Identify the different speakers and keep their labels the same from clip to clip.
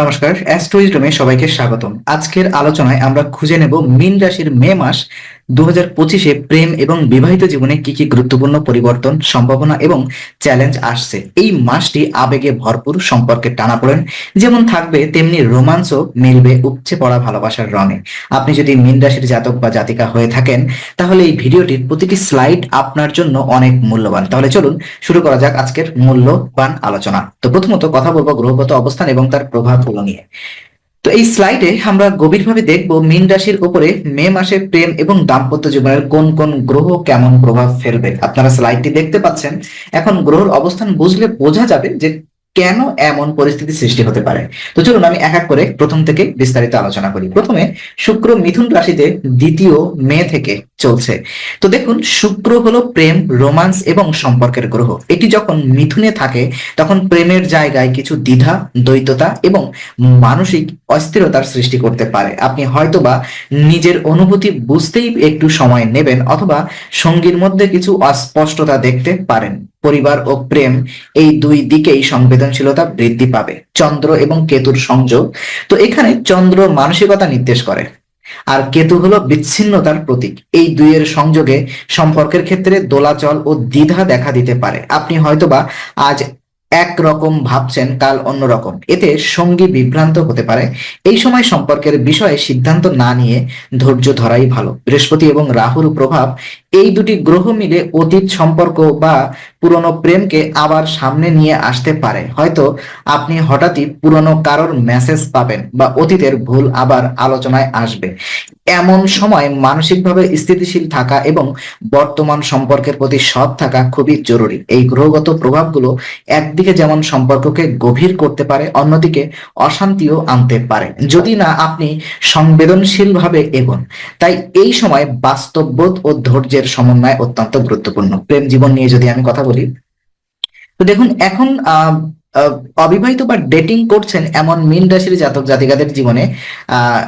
Speaker 1: নমস্কার অ্যাস্ট্রোইজমে সবাইকে স্বাগতম। আজকের আলোচনায় আমরা খুঁজে নেব মীন রাশির মে মাস দু পঁচিশে প্রেম এবং বিবাহিত জীবনে কি কি গুরুত্বপূর্ণ পরিবর্তন, সম্ভাবনা এবং চ্যালেঞ্জ আসছে? এই মাসটি আবেগে ভরপুর সম্পর্কে টানা পড়েন। যেমন থাকবে, তেমনি রোমান্সও মিলবে উপচে পড়া ভালোবাসার রঙে। আপনি যদি মীন রাশির জাতক বা জাতিকা হয়ে থাকেন, তাহলে এই ভিডিওটির প্রতিটি স্লাইড আপনার জন্য অনেক মূল্যবান। তাহলে চলুন শুরু করা যাক আজকের মূল্যবান আলোচনা। তো প্রথমত কথা বলব গ্রহগত অবস্থান এবং তার প্রভাবগুলো নিয়ে। তো এই স্লাইডে আমরা গভীরভাবে দেখব মীন রাশির উপরে মে মাসে প্রেম এবং দাম্পত্য জীবনের কোন কোন গ্রহ কেমন প্রভাব ফেলবে। আপনারা স্লাইডটি দেখতে পাচ্ছেন। এখন গ্রহর অবস্থান বুঝলে বোঝা যাবে যে কেন এমন পরিস্থিতি সৃষ্টি হতে পারে। তো চলুন আমি এক এক করে প্রথম থেকে বিস্তারিত আলোচনা করি। প্রথমে শুক্র মিথুন রাশিতে দ্বিতীয় মে থেকে চলছে। তো দেখুন, শুক্র হলো প্রেম, রোমান্স এবং সম্পর্কের গ্রহ। এটি যখন মিথুনে থাকে, তখন প্রেমের জায়গায় কিছু দ্বিধা, দ্বৈততা এবং মানসিক অস্থিরতার সৃষ্টি করতে পারে। আপনি হয়তোবা নিজের অনুভূতি বুঝতেই একটু সময় নেবেন অথবা সঙ্গীর মধ্যে কিছু অস্পষ্টতা দেখতে পারেন। পরিবার ও প্রেম এই দুই দিকেই সংবেদনশীলতা বৃদ্ধি পাবে। চন্দ্র এবং কেতুর সংযোগ। তো এখানে চন্দ্র মানসিকতা নির্দেশ করে। আর কেতু হলো বিচ্ছিন্নতার প্রতীক। এই দুইয়ের সংযোগে সম্পর্কের ক্ষেত্রে দোলাচল ও দ্বিধা দেখা দিতে পারে। আপনি হয়তোবা আজ এক রকম ভাবছেন, কাল অন্যরকম। এতে সঙ্গী বিভ্রান্ত হতে পারে। এই সময় সম্পর্কের বিষয়ে সিদ্ধান্ত না নিয়ে ধৈর্য ধরাই ভালো। বৃহস্পতি এবং রাহুর প্রভাব, এই দুটি গ্রহ মিলে অতীত সম্পর্ক বা পুরনো প্রেমকে আবার সামনে নিয়ে আসতে পারে। হয়তো আপনি হঠাৎই পুরনো কারোর মেসেজ পাবেন বা অতীতের ভুল আবার আলোচনায় আসবে। এমন সময় মানসিকভাবে স্থিতিশীল থাকা এবং বর্তমান সম্পর্কের প্রতি সৎ থাকা খুবই জরুরি। এই গ্রহগত প্রভাবগুলো একদিকে যেমন সম্পর্ককে গভীর করতে পারে, অন্যদিকে অশান্তিও আনতে পারে। যদি না, আপনি সংবেদনশীলভাবে এগোন। তাই এই সময় বাস্তববোধ ও ধৈর্যের সমন্বয় অত্যন্ত গুরুত্বপূর্ণ। প্রেম জীবন নিয়ে যদি আমি কথা বলি, তো দেখুন, এখন অবিবাহিত বা ডেটিং করছেন এমন মীন রাশির জাতক জাতিকাদের জীবনে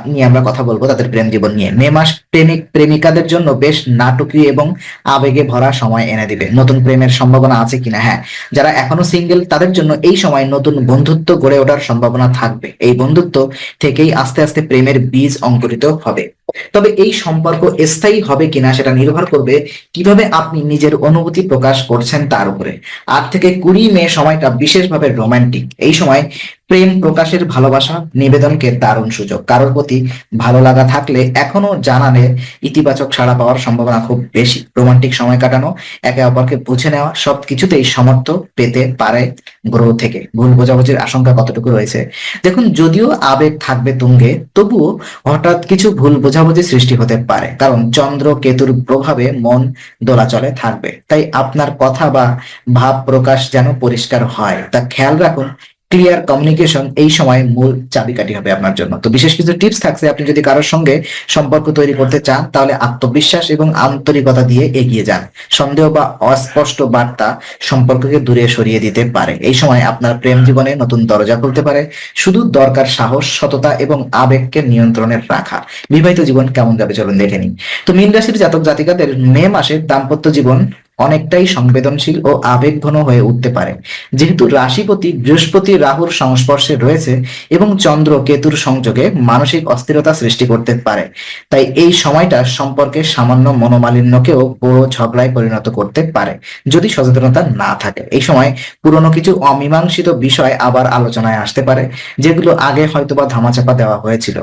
Speaker 1: নিয়ে আমরা কথা বলব তাদের প্রেম জীবন নিয়ে। মে মাস প্রেমিক, প্রেমিকাদের জন্য বেশ নাটকীয় এবং আবেগে ভরা সময় এনে দিবে। নতুন প্রেমের সম্ভাবনা আছে কিনা? হ্যাঁ যারা এখনও সিঙ্গেল তাদের জন্য এই সময় নতুন বন্ধুত্ব গড়ে ওঠার সম্ভাবনা থাকবে। এই বন্ধুত্ব থেকেই আস্তে আস্তে প্রেমের বীজ অঙ্কুরিত হবে। তবে এই সম্পর্ক স্থায়ী হবে কিনা সেটা নির্ভর করবে কীভাবে আপনি নিজের অনুভূতি প্রকাশ করছেন তার উপরে। আট থেকে কুড়ি মে সময়টা বিশেষভাবে রোমান্টিক এই সময় প্রেম প্রকাশের ভালোবাসা নিবেদনকে দারুণ সুযোগ। কারোর প্রতি ভালো লাগা থাকলে এখনও জানালে ইতিবাচক সাড়া পাওয়ার সম্ভাবনা খুব বেশি। রোমান্টিক সময় কাটানো, একে অপরকে বুঝে নেওয়া সবকিছুতেই সমর্থ পেতে পারে গ্রহ থেকে। ভুল বোঝাবুঝির আশঙ্কা কতটুকু রয়েছে? দেখুন, যদিও আবেগ থাকবে তুঙ্গে, তবুও হঠাৎ কিছু ভুল বোঝাবুঝি সৃষ্টি হতে পারে। কারণ চন্দ্র কেতুর প্রভাবে মন দোলাচলে থাকবে। তাই আপনার কথা বা ভাব প্রকাশ যেন পরিষ্কার হয়। তা খেয়াল রাখুন ক্লিয়ার কমিউনিকেশন এই সময় মূল চাবিকাঠি হবে আপনার জন্য। তো বিশেষ কিছু টিপস থাকছে আপনি যদি কারোর সঙ্গে সম্পর্ক তৈরি করতে চান, তাহলে আত্মবিশ্বাস এবং আন্তরিকতা দিয়ে এগিয়ে যান। সন্দেহ বা অস্পষ্ট বার্তা সম্পর্ককে দূরে সরিয়ে দিতে পারে। এই সময় আপনার প্রেম জীবনে নতুন দরজা খুলতে পারে। শুধু দরকার সাহস, সততা এবং আবেগকে নিয়ন্ত্রণে রাখা। বিবাহিত জীবন কেমন যাবে চলুন দেখে নিন তো মীন রাশির জাতক জাতিকাদের মে মাসে দাম্পত্য জীবন অনেকটাই সংবেদনশীল ও আবেগঘন হয়ে উঠতে পারে। যেহেতু রাশিপতি বৃহস্পতি রাহুর সংস্পর্শে রয়েছে এবং চন্দ্র কেতুর সংযোগে মানসিক অস্থিরতা সৃষ্টি করতে পারে। তাই এই সময়টা সম্পর্কে সামান্য মনোমালিন্যকেও বড় ঝগড়ায় পরিণত করতে পারে, যদি সচেতনতা না থাকে। এই সময় পুরনো কিছু অমীমাংসিত বিষয় আবার আলোচনায় আসতে পারে, যেগুলো আগে হয়তোবা ধামাচাপা দেওয়া হয়েছিল,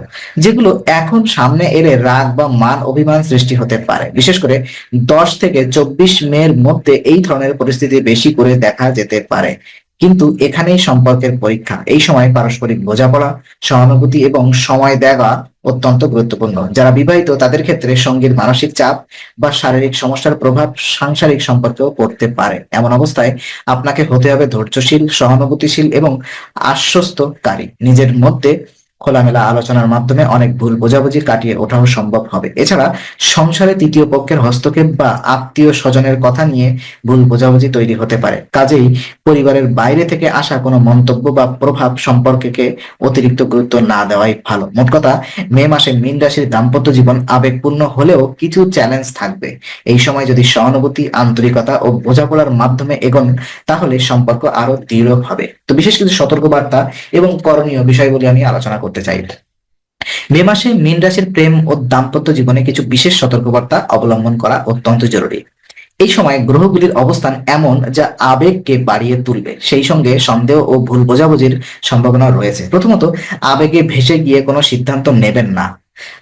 Speaker 1: যেগুলো এখন সামনে এলে রাগ বা মান অভিমান সৃষ্টি হতে পারে। বিশেষ করে দশ থেকে চব্বিশ মের মধ্যে এই ধরনের পরিস্থিতি বেশি করে দেখা যেতে পারে। কিন্তু এখানেই সম্পর্কের পরীক্ষা। এই সময় পারস্পরিক বোঝাপড়া, সহানুভূতি এবং সময় দেওয়া অত্যন্ত গুরুত্বপূর্ণ। যারা বিবাহিত, তাদের ক্ষেত্রে সঙ্গীর মানসিক চাপ বা শারীরিক সমস্যার প্রভাব সাংসারিক সম্পর্কেও পড়তে পারে। এমন অবস্থায় আপনাকে হতে হবে ধৈর্যশীল, সহানুভূতিশীল এবং আশ্বস্তকারী। নিজের মধ্যে খোলামেলা আলোচনার মাধ্যমে অনেক ভুল বোঝাবুঝি কাটিয়ে ওঠাও সম্ভব হবে। এছাড়া, সংসারে তৃতীয় পক্ষের হস্তক্ষেপ বা আত্মীয় স্বজনের কথা নিয়ে ভুল বোঝাবুঝি তৈরি হতে পারে। কাজেই পরিবারের বাইরে থেকে আসা কোনো মন্তব্য বা প্রভাব সম্পর্কে অতিরিক্ত গুরুত্ব না দেওয়াই ভালো। মোট কথা, মে মাসে মীন রাশির দাম্পত্য জীবন আবেগপূর্ণ হলেও কিছু চ্যালেঞ্জ থাকবে। এই সময় যদি সহানুভূতি, আন্তরিকতা ও বোঝাপড়ার মাধ্যমে এগোন, তাহলে সম্পর্ক আরও দৃঢ় হবে। তো বিশেষ কিছু সতর্কবার্তা এবং করণীয় বিষয়গুলি আমি আলোচনা করতে চাই। মে মাসে মীন রাশির প্রেম ও দাম্পত্য জীবনে কিছু বিশেষ সতর্কবার্তা অবলম্বন করা অত্যন্ত জরুরি। এই সময় গ্রহগুলির অবস্থান এমন যা আবেগকে বাড়িয়ে তুলবে। সেই সঙ্গে সন্দেহ ও ভুল বোঝাবুঝির সম্ভাবনা রয়েছে। প্রথমত, আবেগে ভেসে গিয়ে কোনো সিদ্ধান্ত নেবেন না।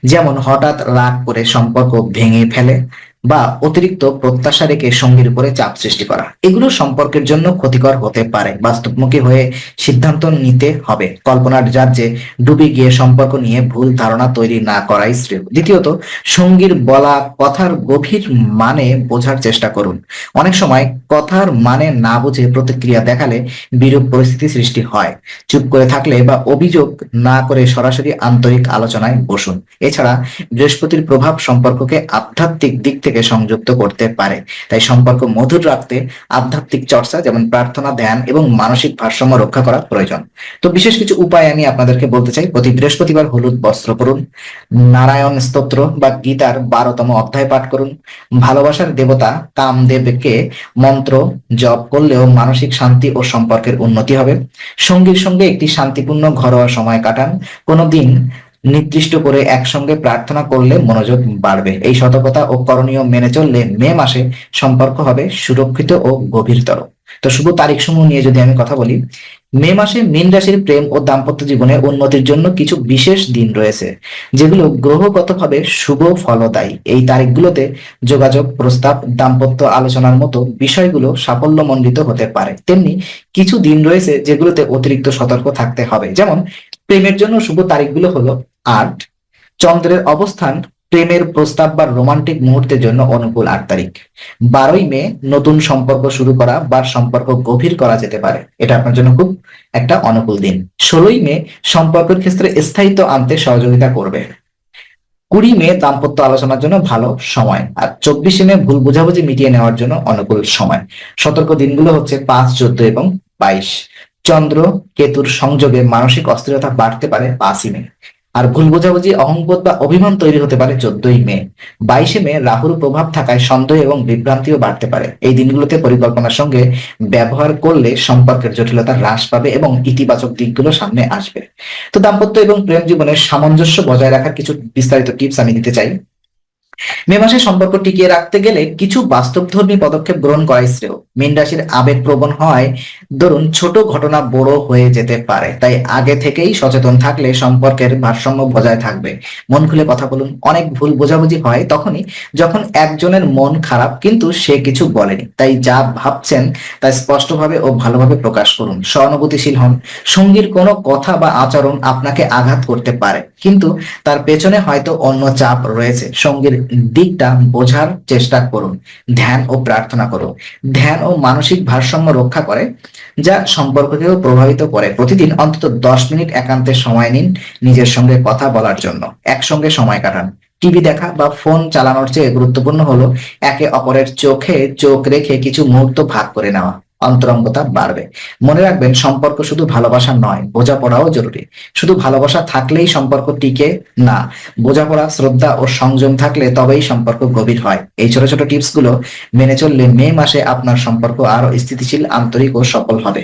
Speaker 1: যেমন হঠাৎ রাগ করে সম্পর্ক ভেঙে ফেলে বা অতিরিক্ত প্রত্যাশা রেখে সঙ্গীর উপরে চাপ সৃষ্টি করা। এগুলো সম্পর্কের জন্য ক্ষতিকর হতে পারে, বাস্তবমুখী হয়ে সিদ্ধান্ত নিতে হবে। কল্পনার রাজ্যে ডুবে গিয়ে সম্পর্ক নিয়ে ভুল ধারণা তৈরি না করাই শ্রেয়। দ্বিতীয়ত, সঙ্গীর বলা কথার গভীর মানে বোঝার চেষ্টা করুন। অনেক সময় কথার মানে না বুঝে প্রতিক্রিয়া দেখালে বিরূপ পরিস্থিতি সৃষ্টি হয়। চুপ করে থাকলে বা অভিযোগ না করে সরাসরি আন্তরিক আলোচনায় বসুন। এছাড়া বৃহস্পতির প্রভাব সম্পর্ককে আধ্যাত্মিক দিক থেকে সংযুক্ত করতে পারে। তাই সম্পর্ক মধুর রাখতে আধ্যাত্মিক চর্চা যেমন প্রার্থনা, ধ্যান এবং মানসিক ভারসাম্য রক্ষা করা প্রয়োজন। তো বিশেষ কিছু উপায় আমি আপনাদেরকে বলতে চাই। প্রতি বৃহস্পতিবার হলুদ বস্ত্র পরুন, নারায়ণ স্তোত্র বা গীতার বারোতম অধ্যায় পাঠ করুন। ভালোবাসার দেবতা কামদেবকে মন্ত্র জপ করলেও মানসিক শান্তি ও সম্পর্কের উন্নতি হবে। সঙ্গীর সঙ্গে একটি শান্তিপূর্ণ ঘরোয়া সময় কাটান। কোনো দিন নির্দিষ্ট করে একসঙ্গে প্রার্থনা করলে মনোযোগ বাড়বে। এই সতর্কতা ও করণীয় মেনে চললে মে মাসে সম্পর্ক হবে সুরক্ষিত ও গভীরতর। তো শুভ তারিখ সমূহ নিয়ে যদি আমি কথা বলি, মে মাসে মীন রাশির প্রেম ও দাম্পত্য জীবনে উন্নতির জন্য কিছু বিশেষ দিন রয়েছে, যেগুলো গ্রহগতভাবে শুভ ফলদায়ী। এই তারিখগুলোতে যোগাযোগ, প্রস্তাব, দাম্পত্য আলোচনার মতো বিষয়গুলো সাফল্যমণ্ডিত হতে পারে। তেমনি কিছু দিন রয়েছে যেগুলোতে অতিরিক্ত সতর্ক থাকতে হবে। যেমন, প্রেমের জন্য শুভ তারিখগুলো হলো আট। চন্দ্রের অবস্থান প্রেমের প্রস্তাব বা রোমান্টিক মুহূর্তের জন্য অনুকূল আট তারিখ। বারোই মে নতুন সম্পর্ক শুরু করা বা সম্পর্ক গভীর করা যেতে পারে। এটা আপনার জন্য খুব একটা অনুকূল দিন। ষোলোই মে সম্পর্কের ক্ষেত্রে স্থায়িত্ব আনতে সহযোগিতা করবে। কুড়ি মে দাম্পত্য আলোচনার জন্য ভালো সময়। আর চব্বিশে মে ভুল বুঝাবুঝি মিটিয়ে নেওয়ার জন্য অনুকূল সময়। সতর্ক দিনগুলো হচ্ছে পাঁচ, চোদ্দ এবং বাইশ। চন্দ্র কেতুর সংযোগে মানসিক অস্থিরতা বাড়তে পারে পাঁচই মে। আর ভুল বোঝাবুঝি, অহংবোধ বা অভিমান তৈরি হতে পারে চোদ্দই মে। বাইশে মে রাহুর প্রভাব থাকায় সন্দেহ এবং বিভ্রান্তিও বাড়তে পারে। এই দিনগুলোতে পরিকল্পনার সঙ্গে ব্যবহার করলে সম্পর্কের জটিলতা হ্রাস পাবে এবং ইতিবাচক দিকগুলো সামনে আসবে। তো দাম্পত্য এবং প্রেম জীবনের সামঞ্জস্য বজায় রাখার কিছু বিস্তারিত টিপস আমি দিতে চাই। মে মাসে সম্পর্ক টিকিয়ে রাখতে গেলে কিছু বাস্তবধর্মী পদক্ষেপ গ্রহণ করাই শ্রেয়। মীন রাশির আবেগ প্রবণ হয়। ধরুন, ছোট ঘটনা বড় হয়ে যেতে পারে, তাই আগে থেকেই সচেতন থাকলে সম্পর্কের ভারসাম্য বজায় থাকবে। মন খুলে কথা বলুন, অনেক ভুল বোঝাবুঝি হয় তখনই যখন একজনের মন খারাপ কিন্তু সে কিছু বলেনি। তাই যা ভাবছেন তা স্পষ্টভাবে ও ভালোভাবে প্রকাশ করুন, সহানুভূতিশীল হন। সঙ্গীর কোনো কথা বা আচরণ আপনাকে আঘাত করতে পারে, কিন্তু তার পেছনে হয়তো অন্য চাপ রয়েছে। সঙ্গীর দিকটা বোঝার চেষ্টা করুন, ধ্যান ও প্রার্থনা করুন। ধ্যান ও মানসিক ভারসাম্য রক্ষা করে, যা সম্পর্ককেও প্রভাবিত করে। প্রতিদিন অন্তত দশ মিনিট একান্তে সময় নিন নিজের সঙ্গে কথা বলার জন্য। একসঙ্গে সময় কাটান। টিভি দেখা বা ফোন চালানোর চেয়ে গুরুত্বপূর্ণ হলো একে অপরের চোখে চোখ রেখে কিছু মুহূর্ত ভাগ করে নেওয়া। অন্তরঙ্গতা বাড়বে। মনে রাখবেন, সম্পর্ক শুধু ভালোবাসা নয়, বোঝাপড়াও জরুরি। শুধু ভালোবাসা থাকলেই সম্পর্ক টিকে না। বোঝাপড়া, শ্রদ্ধা ও সংযম থাকলে তবেই সম্পর্ক গভীর হয়। এই ছোট ছোট টিপসগুলো মেনে চললে মে মাসে আপনার সম্পর্ক আরও স্থিতিশীল, আন্তরিক ও সফল হবে।